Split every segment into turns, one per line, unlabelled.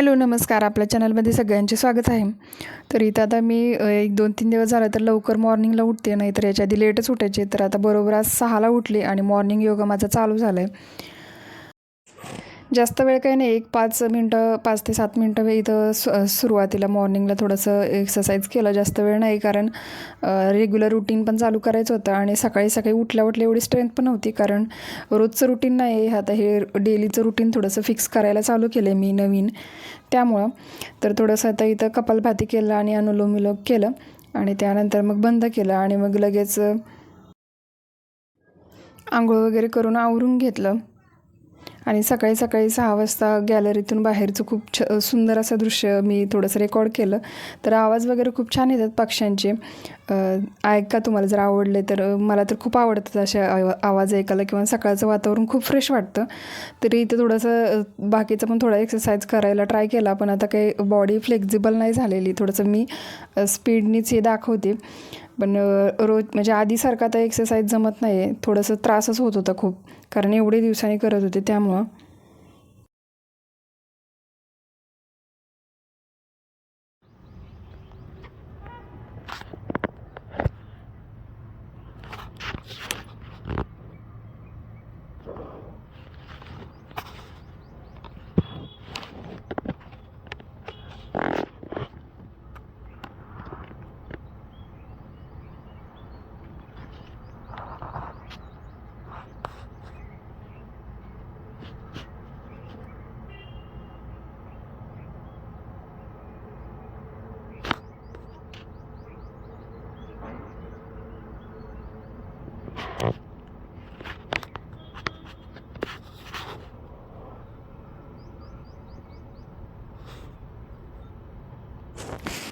Hello नमस्कार. आपल्या चॅनलमध्ये सगळ्यांचे स्वागत आहे. तर इथं आता मी एक दोन तीन दिवस झालं तर लवकर मॉर्निंगला उठते नाही तर याच्या आधी लेटच उठायचे. तर आता बरोबर आज सहाला उठले आणि मॉर्निंग योगा माझा चालू झाला आहे जास्त वेळ काही नाही. एक पाच मिनटं पाच ते सात मिनटं मी इथं सु सुरुवातीला मॉर्निंगला थोडंसं एक्सरसाइज केलं. जास्त वेळ नाही कारण रेग्युलर रुटीन पण चालू करायचं होतं आणि सकाळी सकाळी उठल्या उठल्या एवढी स्ट्रेंथ पण नव्हती कारण रोजचं रुटीन नाही. आहे आता हे डेलीचं रुटीन थोडंसं फिक्स करायला चालू केलं आहे मी नवीन. त्यामुळं तर थोडंसं आता इथं कपालभाती केलं आणि अनुलोम विलोम केलं आणि त्यानंतर मग बंद केलं आणि मग लगेच आंघोळ वगैरे करून आवरून घेतलं. आणि सकाळी सकाळी सहा वाजता गॅलरीतून बाहेरचं खूप छ सुंदर असं दृश्य मी थोडंसं रेकॉर्ड केलं. तर आवाज वगैरे खूप छान येतात पक्ष्यांचे. ऐका तुम्हाला जर आवडले तर मला तर खूप आवडतात असे आवाज ऐकायला किंवा सकाळचं वातावरण खूप फ्रेश वाटतं. तरी इथं थोडंसं बाकीचं पण थोडा एक्सरसाइज करायला ट्राय केला पण आता काही बॉडी फ्लेक्झिबल नाही झालेली. थोडंसं मी स्पीडनीच हे दाखवते. पण रोज म्हणजे आधीसारखं आता एक्सरसाइज जमत नाही आहे थोडंसं त्रासच होत होता खूप. कारण एवढे दिवसांनी करत होते त्यामुळं.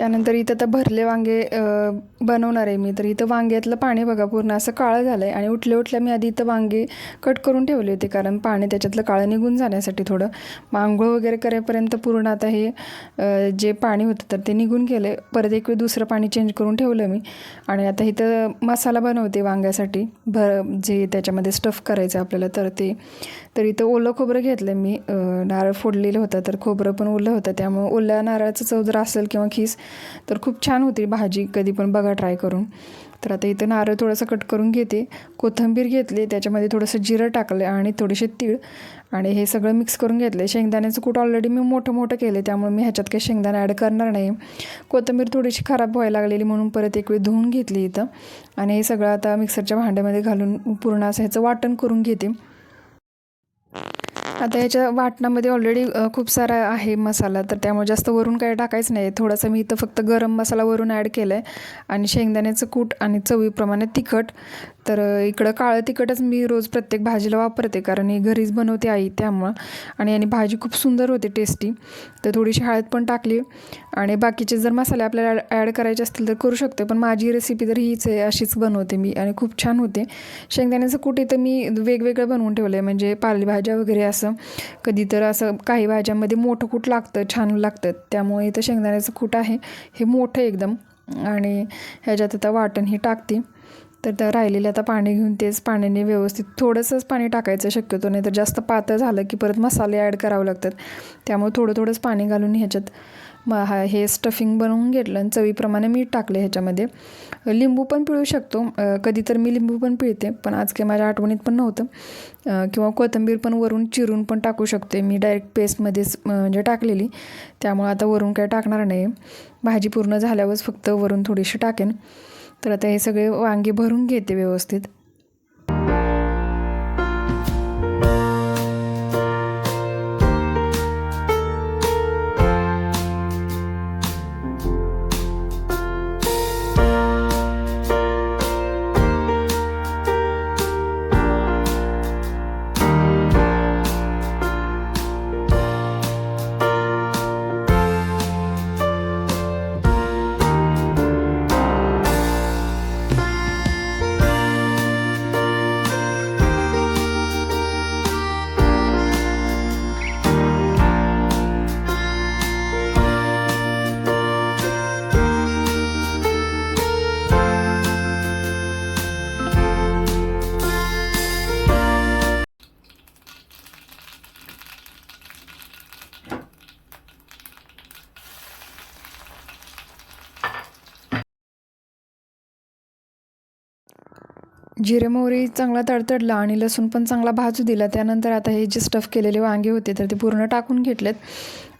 त्यानंतर इथं तर भरले वांगे बनवणार आहे मी. तर इथं वांग्यातलं पाणी बघा पूर्ण असं काळं झालं आहे आणि उठल्या उठल्या मी आधी इथं वांगे कट करून ठेवले होते कारण पाणी त्याच्यातलं काळं निघून जाण्यासाठी थोडं. मग आंघोळ वगैरे करेपर्यंत पूर्ण आता हे जे पाणी होतं तर ते निघून गेले. परत एक वेळ दुसरं पाणी चेंज करून ठेवलं मी. आणि आता इथं मसाला बनवते वांग्यासाठी. भर जे त्याच्यामध्ये स्टफ करायचं आपल्याला तर ते. तर इथं ओलं खोबरं घेतलं मी. नारळ फोडलेलं होतं तर खोबरं पण ओलं होतं. त्यामुळं ओल्या नारळाचं चव जर असेल किंवा खीस तर खूप छान होती भाजी कधी पण बघा ट्राय करून. तर आता इथं नारळ थोडंसं कट करून घेते. कोथिंबीर घेतली त्याच्यामध्ये थोडंसं जिरं टाकलं आणि थोडेसे तीळ आणि हे सगळं मिक्स करून घेतलं शेंगदाण्याचं कूट ऑलरेडी मी मोठं मोठं केलं त्यामुळे मी ह्याच्यात काही शेंगदाणे ॲड करणार नाही. कोथिंबीर थोडीशी खराब व्हायला लागलेली म्हणून परत एक वेळ धुवून घेतली इथं. आणि हे सगळं आता मिक्सरच्या भांड्यामध्ये घालून पूर्ण असं ह्याचं वाटण करून घेते. आता याच्या वाटणामध्ये ऑलरेडी खूप सारा आहे मसाला तर त्यामुळे जास्त वरून काय टाकायचं नाही. थोडासा मी इथं फक्त गरम मसाला वरून ॲड केला आहे आणि शेंगदाण्याचं कूट आणि चवीप्रमाणे तिखट. तर इकडं काळं तिखटच मी रोज प्रत्येक भाजीला वापरते. कारण ही घरीच बनवते आई त्यामुळं. आणि आणि भाजी खूप सुंदर होते टेस्टी. तर थोडीशी हळद पण टाकली. आणि बाकीचे जर मसाले आपल्याला ॲड करायचे असतील तर करू शकते. पण माझी रेसिपी तर हीच आहे अशीच बनवते मी. आणि खूप छान होते. शेंगदाण्याचं कुठे तर मी वेगवेगळं बनवून ठेवलं आहे म्हणजे पालेभाज्या वगैरे असं. कधी तर असं काही भाज्यांमध्ये मोठं कूट लागतं छान लागतं. त्यामुळे इथं शेंगदाण्याचं कूट आहे. हे मोठं एकदम. आणि ह्याच्यात आता वाटण ही टाकते. तर त्या राहिलेले आता पाणी घेऊन तेच पाण्याने व्यवस्थित थोडंसंच पाणी टाकायचं शक्यतो नाही तर जास्त पातळ झालं की परत मसाले ॲड करावे लागतात. त्यामुळे थोडं थोडंच पाणी घालून ह्याच्यात म हा हे स्टफिंग बनवून घेतलं आणि चवीप्रमाणे मीठ टाकलं ह्याच्यामध्ये. लिंबू पण पिळू शकतो. कधी तर मी लिंबू पण पिळते पण आज काही माझ्या आठवणीत पण नव्हतं. किंवा कोथिंबीर पण वरून चिरून पण टाकू शकते. मी डायरेक्ट पेस्टमध्येच म्हणजे टाकलेली. त्यामुळे आता वरून काय टाकणार नाही. भाजी पूर्ण झाल्यावरच फक्त वरून थोडीशी टाकेन. तर आता हे सगळे वांगे भरून घेते व्यवस्थित. जिरे मोहरी चांगला तडतडला आणि लसूण पण चांगला भाजू दिला. त्यानंतर आता हे जे स्टफ केलेले वांगे होते तर ते पूर्ण टाकून घेतलेत.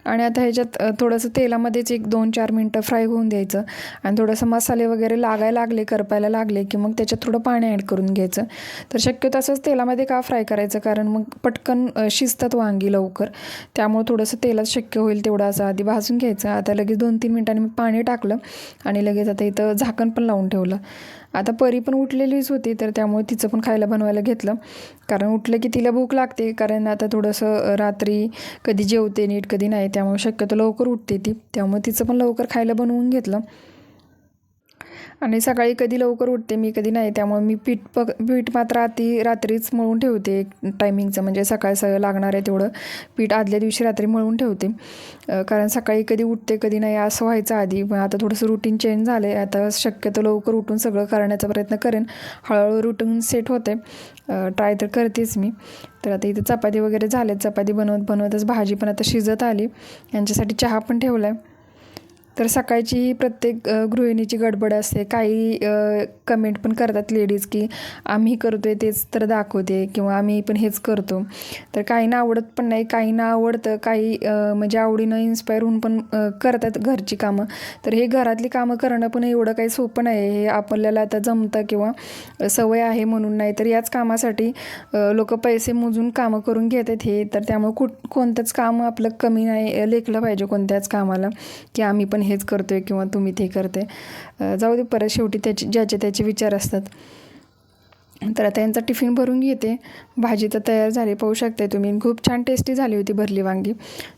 आणि आता ह्याच्यात थोडंसं तेलामध्येच एक दोन चार मिनटं फ्राय होऊन द्यायचं. आणि थोडंसं मसाले वगैरे लागायला लागले करपायला लागले की मग त्याच्यात थोडं पाणी ॲड करून घ्यायचं. तर शक्यतो असंच तेलामध्ये का फ्राय करायचं? कारण मग पटकन शिजतात वांगी लवकर. त्यामुळे थोडंसं तेलात शक्य होईल तेवढं असं आधी भाजून घ्यायचं. आता लगेच दोन तीन मिनटांनी मी पाणी टाकलं आणि लगेच आता इथं झाकण पण लावून ठेवलं. आता परी पण उठलेलीच होती तर त्यामुळे तिचं पण खायला बनवायला घेतलं. कारण उठलं की तिला भूक लागते कारण आता थोडंसं रात्री कधी जेवते नीट कधी नाही त्यामुळे शक्यतो लवकर उठते ती. त्यामुळे तिचं पण लवकर खायला बनवून घेतलं. आणि सकाळी कधी लवकर उठते मी कधी नाही. त्यामुळे मी पीठ प पीठ मात्र आधी रात्रीच मळून ठेवते टायमिंगचं म्हणजे सकाळ स लागणार आहे तेवढं पीठ आदल्या दिवशी रात्री मळून ठेवते. कारण सकाळी कधी उठते कधी नाही असं व्हायचं आधी. पण आता थोडंसं रुटीन चेंज झालं आहे आता शक्यतो लवकर उठून सगळं करण्याचा प्रयत्न करेन. हळूहळू रुटीन सेट होते ट्राय तर करतेच मी. तर आता इथे चपाती वगैरे झाले चपाती बनवत बनवतच भाजी पण आता शिजत आली. यांच्यासाठी चहा पण ठेवला आहे तर सकाळची ही प्रत्येक गृहिणीची गडबड असते. काही कमेंट पण करतात लेडीज की आम्ही करतो आहे तेच तर दाखवते किंवा आम्ही पण हेच करतो तर काहींना आवडत पण नाही काहींना आवडतं काही म्हणजे आवडीनं इन्स्पायर होऊन पण करतात घरची कामं. तर हे घरातली कामं करणं पण एवढं काही सोपं नाही हे आपल्याला आता जमतं किंवा सवय आहे म्हणून नाही. तर याच कामासाठी लोक पैसे मोजून कामं करून घेतात हे. तर त्यामुळे कुठ कोणतंच काम आपलं कमी नाही लेखलं पाहिजे कोणत्याच कामाला की आम्ही पण हेच करतोय किंवा तुम्ही ते करते जाऊ दे परत शेवटी त्याचे ज्याचे त्याचे विचार असतात. तर आता यांचा टिफिन भरून घेते. भाजी तर तयार झाली पाहू शकताय तुम्ही. खूप छान टेस्टी झाली होती भरली वांगी.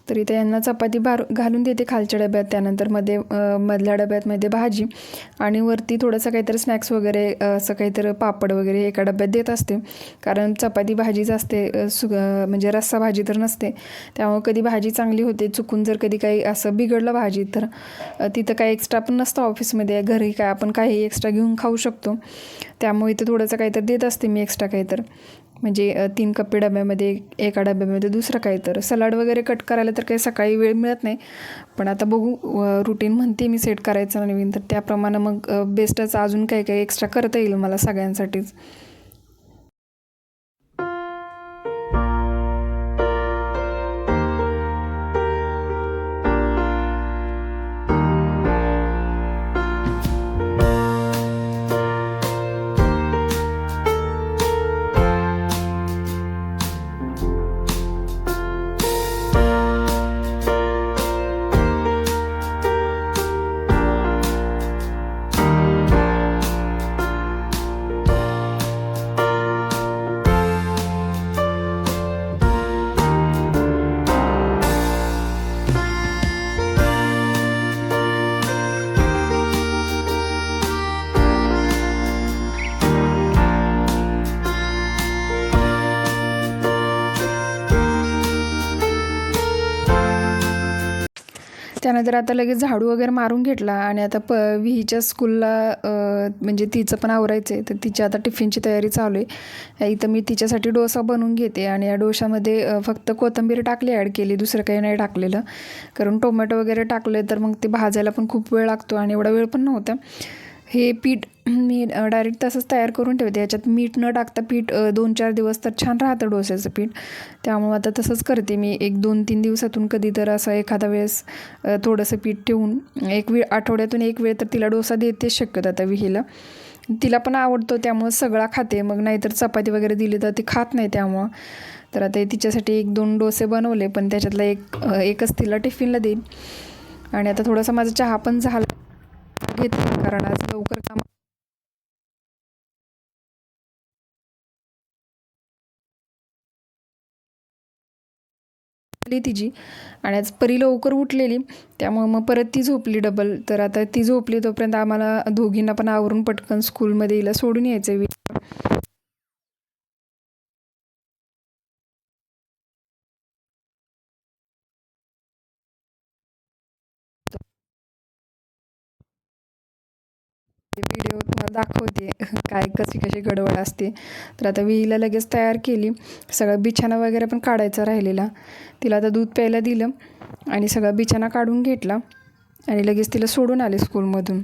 तर इथे यांना चपाती भार घालून देते खालच्या डब्यात. त्यानंतरमध्ये मधल्या डब्यातमध्ये भाजी. आणि वरती थोडंसं काहीतरी स्नॅक्स वगैरे असं काहीतरी पापड वगैरे एका डब्यात देत असते. कारण चपाती भाजीच असते सुग सु म्हणजे रस्सा भाजी तर नसते. त्यामुळे कधी भाजी चांगली होते चुकून जर कधी काही असं बिघडलं भाजी तर तिथं काही एक्स्ट्रा पण नसतं ऑफिसमध्ये घरी काय आपण काही एक्स्ट्रा घेऊन खाऊ शकतो. त्यामुळे इथं थोडंसं काहीतरी देत असते मी एक्स्ट्रा काहीतर. म्हणजे तीन कप्पे डब्यामध्ये एका डब्यामध्ये दुसरं काही तर सलाड वगैरे कट करायला तर काही सकाळी वेळ मिळत नाही. पण आता बघू रुटीन म्हणते मी सेट करायचं नवीन. तर त्याप्रमाणे मग बेस्टच अजून काही काही एक्स्ट्रा करता येईल मला सगळ्यांसाठीच. त्यानंतर आता लगेच झाडू वगैरे मारून घेतला आणि आता प विहीच्या स्कूलला म्हणजे तिचं पण आवरायचं आहे तर तिची आता टिफिनची तयारी चालू आहे. इथं मी तिच्यासाठी डोसा बनवून घेते आणि या डोशामध्ये फक्त कोथिंबीर टाकली ॲड केली दुसरं काही नाही टाकलेलं. कारण टोमॅटो वगैरे टाकले तर मग ते भाजायला पण खूप वेळ लागतो आणि एवढा वेळ पण नव्हता. हे पीठ मी डायरेक्ट तसंच तयार करून ठेवते. याच्यात मीठ न टाकता पीठ दोन चार दिवस तर छान राहतं डोस्याचं पीठ. त्यामुळं आता तसंच करते मी. एक दोन तीन दिवसातून कधी तर असं एखादा वेळेस थोडंसं पीठ ठेवून एक वेळ आठवड्यातून एक वेळ तर तिला डोसा देते शक्यतो आता विहीला. तिला पण आवडतो त्यामुळं सगळा खाते. मग नाहीतर चपाती वगैरे दिली तर ती खात नाही त्यामुळं. तर आता तिच्यासाठी एक दोन डोसे बनवले पण त्याच्यातला एक एकच तिला टिफिनला देईन. आणि आता थोडासा माझा चहा पण झाला. घेतल्या कारणास लवकर काम तिची. आणि आज परी लवकर उठलेली. त्यामुळे मग परत ती झोपली डबल तर आता ती झोपली तोपर्यंत आम्हाला दोघींना पण आवरून पटकन स्कूलमध्ये हिला सोडून यायचं आहे व्हिडिओ तुम्हाला दाखवते काय कशी कशी गडबड असते. तर आता विहीला लगेच तयार केली. सगळं बिछाना वगैरे पण काढायचा राहिलेला. तिला आता दूध प्यायला दिलं आणि सगळा बिछाना काढून घेतला. आणि लगेच तिला सोडून आले स्कूलमधून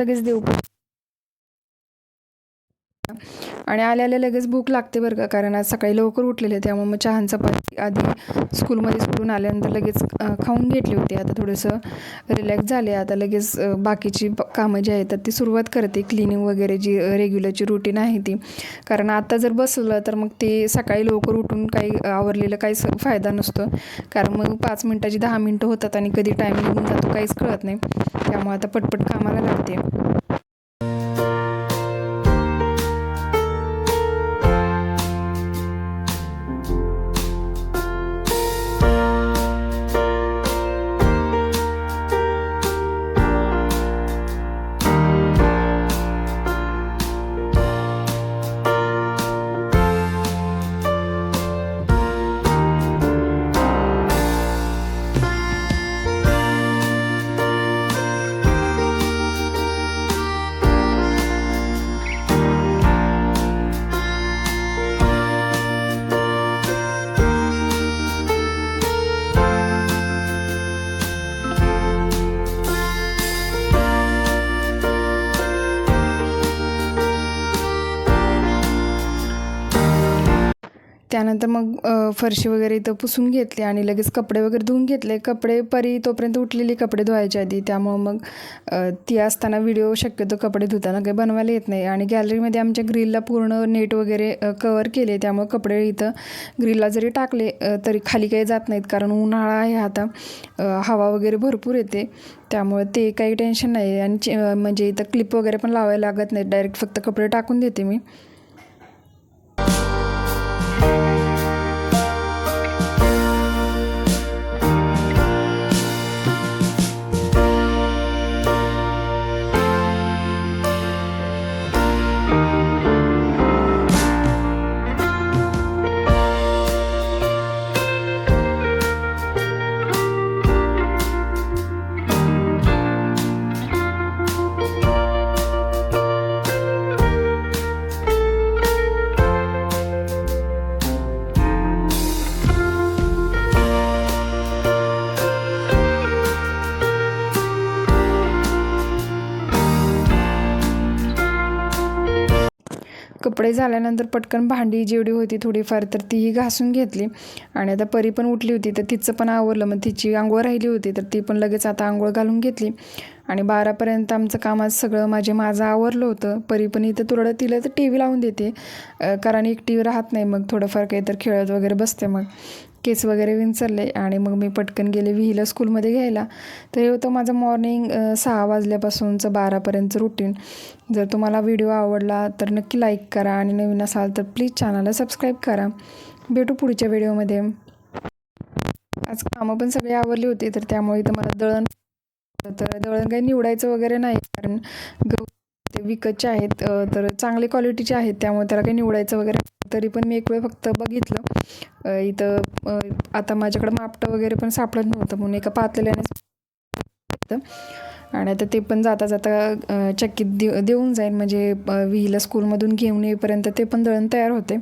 लगेच देऊ. आणि आल्या आल्या लगेच भूक लागते बरं का कारण आज सकाळी लवकर उठलेले त्यामुळे मग चहान चपाती आधी स्कूलमध्ये स्कूलून आल्यानंतर लगेच खाऊन घेतली होती. आता थोडंसं रिलॅक्स झाले. आता लगेच बाकीची कामं जी आहेत तर ती सुरुवात करते. क्लिनिंग वगैरे जी रेग्युलरची रुटीन आहे ती. कारण आता जर बसलं तर मग ते सकाळी लवकर उठून काही आवरलेलं काहीच फायदा नसतो. कारण मग पाच मिनटाची दहा मिनटं होतात आणि कधी टाईम निघून जातो काहीच कळत नाही. त्यामुळे आता पटपट कामाला लागते त्यानंतर मग फरशी वगैरे इथं पुसून घेतली आणि लगेच कपडे वगैरे धुवून घेतले. कपडे परी तोपर्यंत उठलेली कपडे धुवायच्या आधी. त्यामुळं मग ती असताना व्हिडिओ शक्यतो कपडे धुताना काही बनवायला येत नाही. आणि गॅलरीमध्ये आमच्या ग्रिलला पूर्ण नेट वगैरे कवर केले. त्यामुळे कपडे इथं ग्रिलला जरी टाकले तरी खाली काही जात नाहीत. कारण उन्हाळा आहे आता. हवा वगैरे भरपूर येते. त्यामुळे ते काही टेन्शन नाही आणि चे- म्हणजे इथं क्लिप वगैरे पण लावायला लागत नाही डायरेक्ट फक्त कपडे टाकून देते मी. कपडे झाल्यानंतर पटकन भांडी जेवढी होती थोडीफार तर तीही घासून घेतली. आणि आता परी पण उठली होती तर तिचं पण आवरलं. मग तिची आंघोळ राहिली होती तर ती पण लगेच आता आंघोळ घालून घेतली. आणि बारापर्यंत आमचं काम आज सगळं माझे माझं आवरलं होतं. परी पण इथं तुरडं तिला तर टी व्ही लावून देते. कारण एक टी व्ही राहत नाही मग थोडंफार काही तर खेळत वगैरे बसते मग. केस वगैरे विंचरले आणि मग मी पटकन गेले विहीला स्कूलमध्ये घ्यायला. तर हे होतं माझं मॉर्निंग सहा वाजल्यापासूनचं बारापर्यंतचं रुटीन जर तुम्हाला व्हिडिओ आवडला तर नक्की लाईक करा आणि नवीन असाल तर प्लीज चॅनलला सबस्क्राईब करा. भेटू पुढच्या व्हिडिओमध्ये आज कामं पण सगळी आवरली होती तर त्यामुळे इथं मला दळण तर दळण काही निवडायचं वगैरे नाही कारण गहू ते विकतचे आहेत तर चांगले क्वालिटीचे आहेत त्यामुळे त्याला काही निवडायचं वगैरे तरी पण मी एक वेळ फक्त बघितलं इथं आता माझ्याकडं मापटं वगैरे पण सापडत नव्हतं म्हणून एका पातळ्याने आणि आता ते पण जाता जाता चक्कीत दे देऊन जाईन म्हणजे विहीला स्कूलमधून घेऊन येईपर्यंत ते पण दळण तयार होते.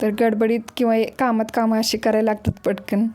तर गडबडीत किंवा कामात कामं अशी करायला लागतात पटकन.